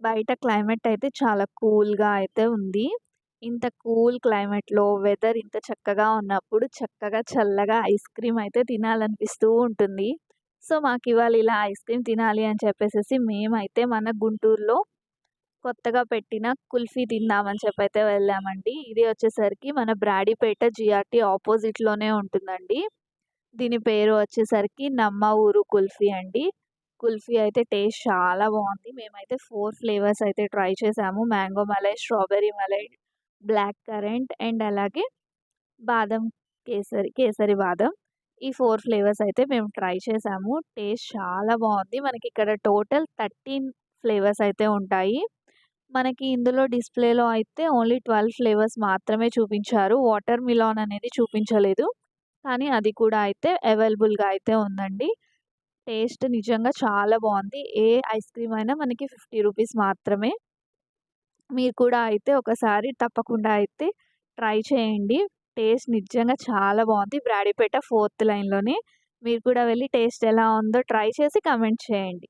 బయట క్లైమేట్ అయితే చాలా కూల్‌గా అయితే ఉంది. ఇంత కూల్ క్లైమేట్‌లో వెదర్ ఇంత చక్కగా ఉన్నప్పుడు చక్కగా చల్లగా ఐస్ క్రీమ్ అయితే తినాలనిపిస్తూ ఉంటుంది. సో, మాకు ఇవాళ ఇలా ఐస్ క్రీమ్ తినాలి అని చెప్పేసి మేమైతే మన గుంటూరులో కొత్తగా పెట్టిన కుల్ఫీ తిందామని చెప్పైతే వెళ్ళామండి. ఇది వచ్చేసరికి మన బ్రాడీపేట జిఆర్టీ ఆపోజిట్‌లోనే ఉంటుందండి. దీని పేరు వచ్చేసరికి నమ్మ ఊరు కుల్ఫీ అండి. కుల్ఫీ అయితే టేస్ట్ చాలా బాగుంది. మేమైతే ఫోర్ ఫ్లేవర్స్ అయితే ట్రై చేసాము. Mango malai, strawberry malai, black currant and అలాగే బాదం కేసరి, కేసరి బాదం. ఈ ఫోర్ ఫ్లేవర్స్ అయితే మేము ట్రై చేసాము. టేస్ట్ చాలా బాగుంది. మనకి ఇక్కడ టోటల్ 13 ఫ్లేవర్స్ అయితే ఉంటాయి. మనకి ఇందులో డిస్‌ప్లేలో అయితే ఓన్లీ 12 ఫ్లేవర్స్ మాత్రమే చూపించారు. వాటర్ మిలాన్ అనేది చూపించలేదు. కానీ అది కూడా అయితే అవైలబుల్‌గా అయితే ఉందండి. టేస్ట్ నిజంగా చాలా బాగుంది. ఏ ఐస్ క్రీమ్ అయినా మనకి 50 రూపీస్ మాత్రమే. మీరు కూడా అయితే ఒకసారి తప్పకుండా అయితే ట్రై చేయండి. టేస్ట్ నిజంగా చాలా బాగుంది. బ్రాడీపేట ఫోర్త్ లైన్‌లోనే. మీరు కూడా వెళ్ళి టేస్ట్ ఎలా ఉందో ట్రై చేసి కమెంట్ చేయండి.